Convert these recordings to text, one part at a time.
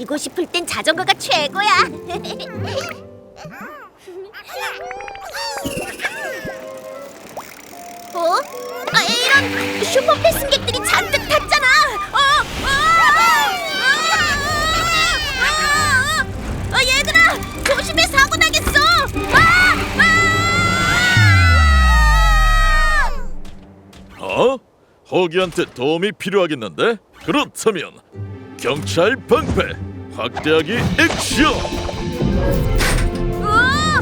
쉬고 싶을 땐 자전거가 최고야. 어? 아, 이런 슈퍼 패 승객들이 잔뜩 탔잖아. 어, 어, 아, 아, 아, 아, 얘들아, 조심해 사고 나겠어. 아, 아! 어? 호기한테 도움이 필요하겠는데? 그렇다면 경찰 방패 확대하기 액션! 아!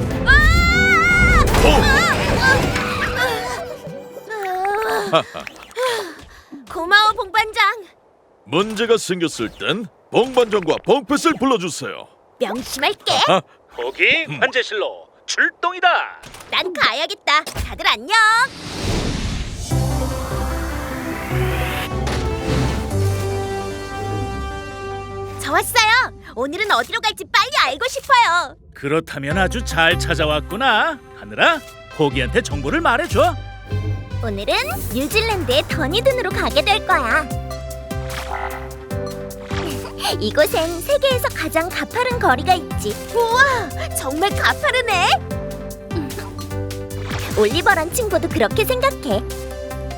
아! 고마워 봉반장 문제가 생겼을 땐 봉반장과 봉패스를 불러주세요. 명심할게 아, 거기 관제실로 출동이다. 난 가야겠다 다들 안녕 저 왔어요. 오늘은 어디로 갈지 빨리 알고 싶어요. 그렇다면 아주 잘 찾아왔구나. 하늘아, 호기한테 정보를 말해줘. 오늘은 뉴질랜드의 더니든으로 가게 될 거야. 이곳엔 세계에서 가장 가파른 거리가 있지. 우와 정말 가파르네. 올리버란 친구도 그렇게 생각해.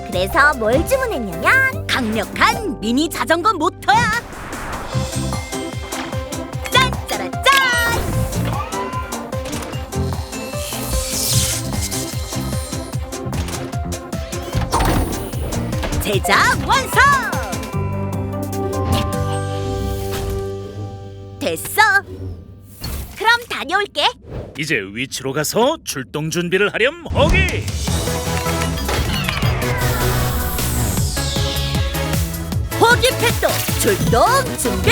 그래서 뭘 주문했냐면 강력한 미니 자전거 모터야 제작 완성! 됐어. 그럼 다녀올게. 이제 위치로 가서 출동 준비를 하렴, 호기. 호기 패도 출동 준비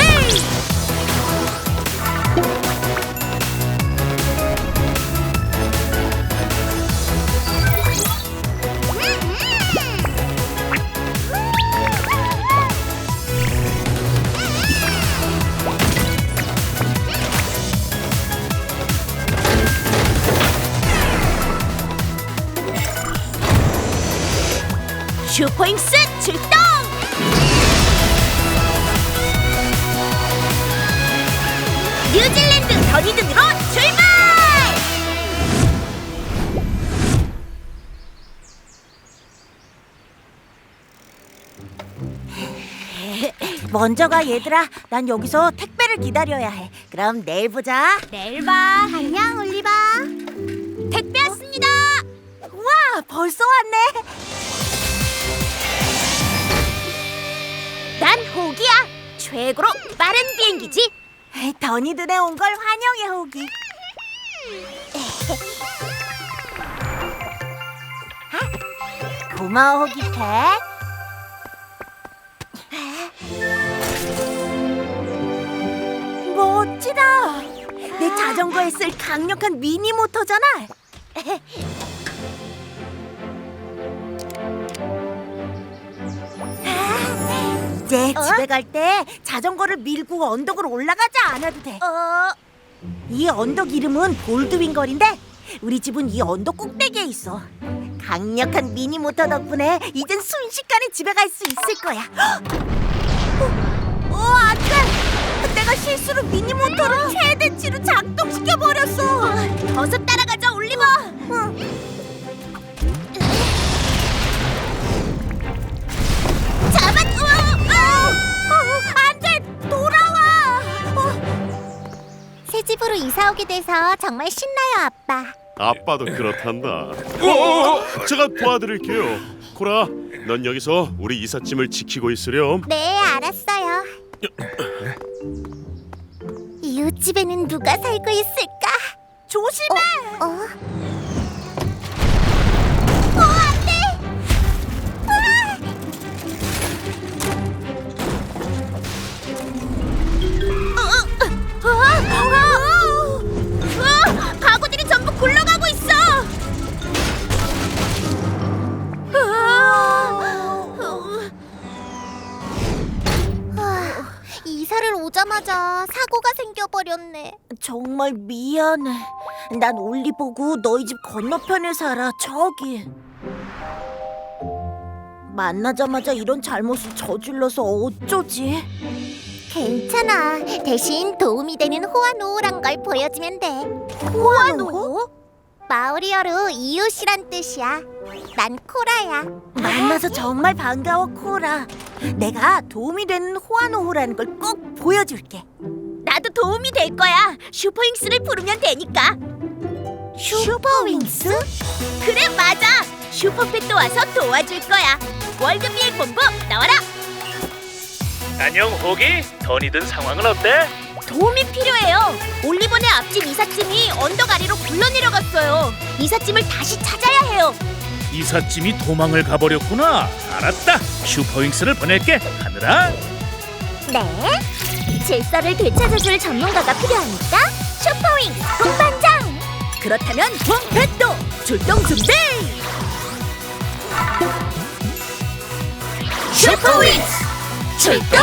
슈퍼잉스 출동 뉴질랜드 더니든으로 출발! 먼저 가 얘들아. 난 여기서 택배를 기다려야 해. 그럼 내일 보자. 내일 봐. 안녕, 올리바. 택배 왔습니다. 와, 벌써 왔네. 난 호기야. 최고로 빠른 비행기지. 더니들에 온 걸 환영해 호기. 아, 고마워 호기 팩. 멋지다. 내 자전거에 쓸 강력한 미니 모터잖아. 이제 어? 집에 갈 때 자전거를 밀고 언덕으로 올라가지 않아도 돼. 어, 이 언덕 이름은 볼드윙걸인데 우리 집은 이 언덕 꼭대기에 있어. 강력한 미니 모터 덕분에 이젠 순식간에 집에 갈 수 있을 거야. 어, 어, 안 돼! 내가 실수로 미니 모터를 최대치로 작동시켜 버렸어. 어서 따라가자, 올리버. 잡았어. 집으로 이사 오게 돼서 정말 신나요, 아빠. 아빠도 그렇단다. 어, 제가 도와드릴게요. 코라, 넌 여기서 우리 이삿짐을 지키고 있으렴. 네, 알았어요. 이웃집에는 누가 살고 있을까? 조심해! 어? 어? 어, 이사를 오자마자 사고가 생겨버렸네. 정말 미안해. 난 올리 보고 너희 집 건너편에 살아. 저기. 만나자마자 이런 잘못을 저질러서 어쩌지? 괜찮아. 대신 도움이 되는 호환호란 걸 보여주면 돼. 호환호? 마오리어로 이웃이란 뜻이야. 난 코라야. 만나서 정말 반가워 코라. 내가 도움이 되는 호환호라는 걸 꼭 보여줄게. 나도 도움이 될 거야. 슈퍼윙스를 부르면 되니까. 슈퍼윙스? 그래 맞아. 슈퍼펫도 와서 도와줄 거야. 월급 비행 본부 나와라. 안녕 호기. 던이 든 상황은 어때? 도움이 필요해요. 올리본의 앞집 이삿짐이 언덕 아래로 굴러 내려갔어요. 이삿짐을 다시 찾아야 해요. 이삿짐이 도망을 가버렸구나. 알았다. 슈퍼윙스를 보낼게. 하늘아. 네. 질서를 되찾아줄 전문가가 필요하니까 슈퍼윙 동반장. 그렇다면 홈펫도 출동 준비! 슈퍼윙 출동.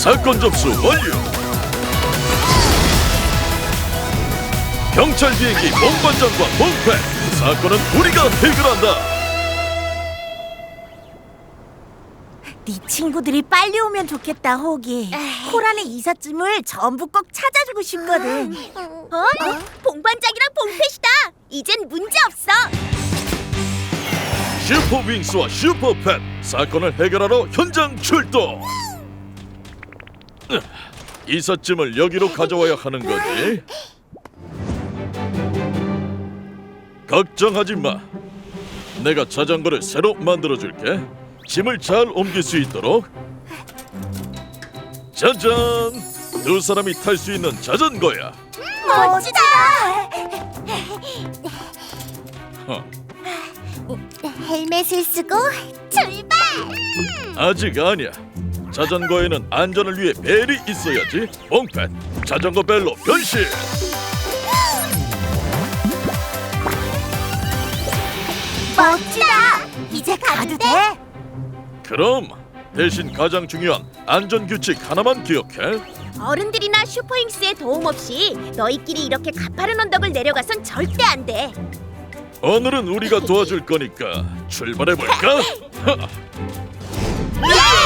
사건 접수 완료. 경찰 비행기 본반장과 본패 사건은 우리가 해결한다. 네 친구들이 빨리 오면 좋겠다 호기. 코라는 이삿짐을 전부 꼭 찾아주고 싶거든. 어? 봉반장이랑 봉패시다. 이젠 문제 없어. 슈퍼 윙스와 슈퍼 팻 사건을 해결하러 현장 출동. 으, 이삿짐을 여기로 가져와야 하는 거지. 걱정하지 마. 내가 자전거를 새로 만들어 줄게. 짐을 잘 옮길 수 있도록. 짜잔! 두 사람이 탈 수 있는 자전거야. 멋지다. 허, 헬멧을 쓰고 출발. 아직 아니야. 자전거에는 안전을 위해 벨이 있어야지. 몽팻 자전거 벨로 변신. 멋지다. 이제 가도 돼? 그럼 대신 가장 중요한 안전 규칙 하나만 기억해. 어른들이나 슈퍼윙스의 도움 없이 너희끼리 이렇게 가파른 언덕을 내려가선 절대 안 돼. 오늘은 우리가 도와줄 거니까 출발해 볼까?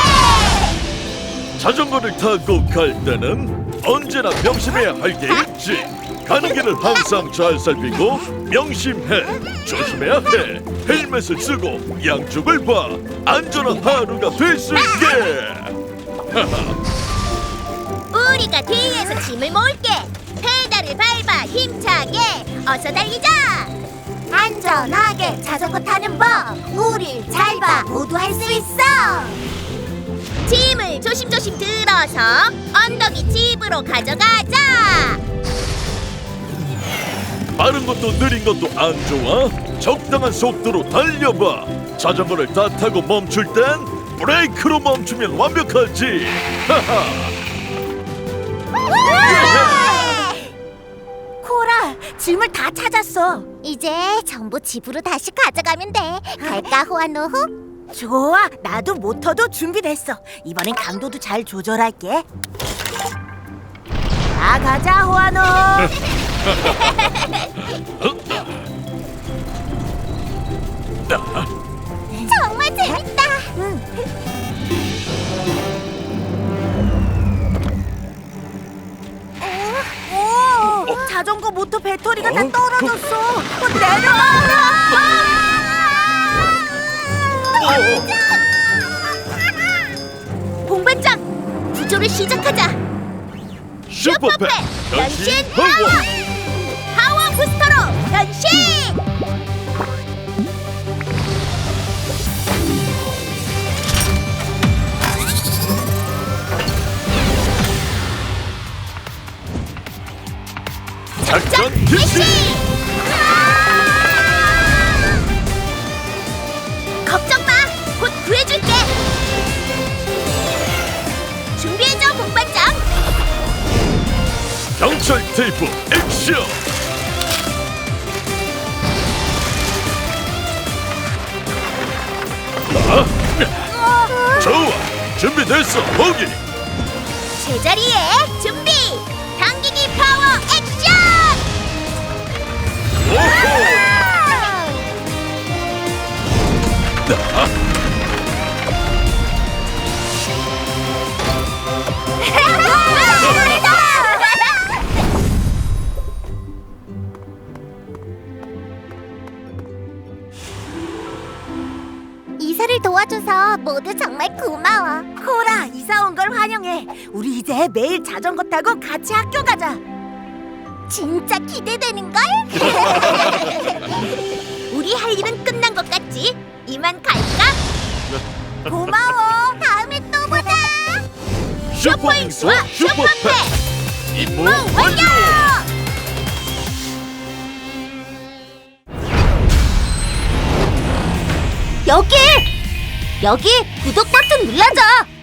자전거를 타고 갈 때는 언제나 명심해야 할 게 있지. 가는 길을 항상 잘 살피고 명심해. 조심해야 해. 헬멧을 쓰고 양쪽을 봐. 안전한 하루가 될 수 있게. 우리가 뒤에서 짐을 모을게. 페달을 밟아 힘차게 어서 달리자. 안전하게 자전거 타는 법 우릴 잘 봐 모두 할 수 있어. 조심조심 들어서 언덕이 집으로 가져가자. 빠른 것도 느린 것도 안 좋아. 적당한 속도로 달려봐. 자전거를 다 타고 멈출 땐 브레이크로 멈추면 완벽하지. 하하. 코라 짐을 다 찾았어. 이제 전부 집으로 다시 가져가면 돼. 갈까 호환노후? 좋아, 나도 모터도 준비됐어. 이번엔 강도도 잘 조절할게. 자, 가자 호환호. 정말 재밌다. 오, 자전거 모터 배터리가 다 떨어졌어. 어, 내려와. 봉반장 구조를 시작하자. 변신 변신 파워. 파워 부스터로 변신. 작전 개시. 테이프 액션. 아, 좋아. 준비 준비됐어 호기 제자리에 준비! 당기기 파워 액션! 오호 이 도와줘서 모두 정말 고마워. 코라 이사 온 걸 환영해. 우리 이제 매일 자전거 타고 같이 학교 가자. 진짜 기대되는 걸? 우리 할 일은 끝난 것 같지? 이만 갈까? 고마워. 다음에 또 보자. 슈퍼윙스와 슈퍼패 임무 완료 여기! 여기 구독 버튼 눌러줘!